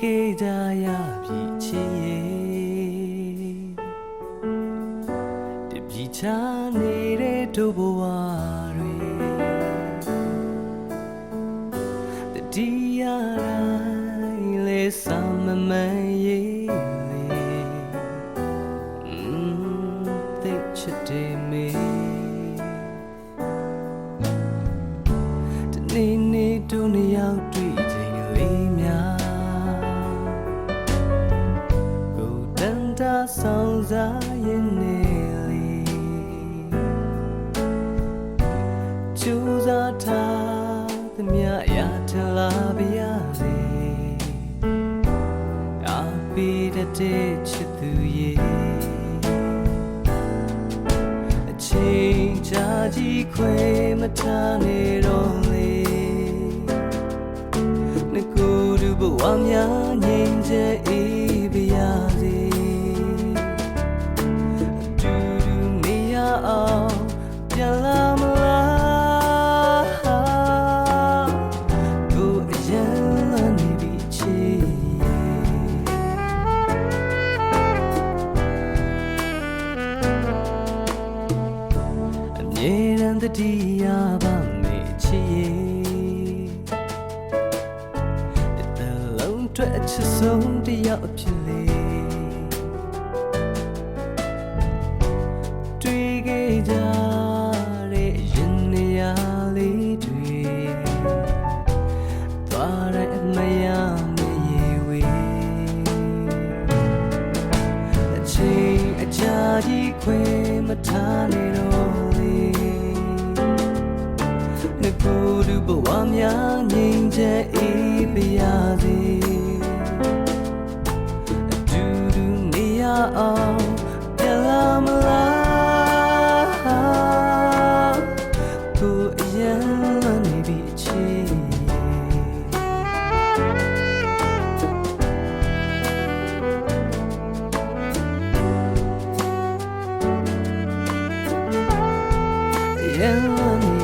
ဝေးခဲ့ကြရပြီချစ်ရဲ့တပြီချနေတဲ့တို့ဘဝတွေတတိယတိုင်းလေစမ်းမမန်ရဲ့လေ Mm, they chitted me. တနေ့နေ့တို့နှစ်ယောက် တန်တာဆောင်စားရင်နေလေကျူစားထားသမျှအရာထင်လာပါရစေအပိတတဲ့ချစ်သူရဲ့အချိန်ကြာကြီးခွေမထားနေတော့လေငကိုယ်သူဘဝများငြိမ်ချမ်း တမ်းတတိယပါမေချစ်ရဲ့အတလုံးထွက်အချစ်ဆုံးတယောက်အဖြစ်လေတွေ့ခဲ့ကြတဲ့ရင်နေရာလေးတွေသွားတဲ့အမယမရေဝေးအချိန်အကြာကြီးခွေမထားနေ များငြိမ်ချမ်းအေးပါရစေအတူတူနေရအောင်ပြန်လာမလားသူအရင်နေပြီအချင်းရန်နေ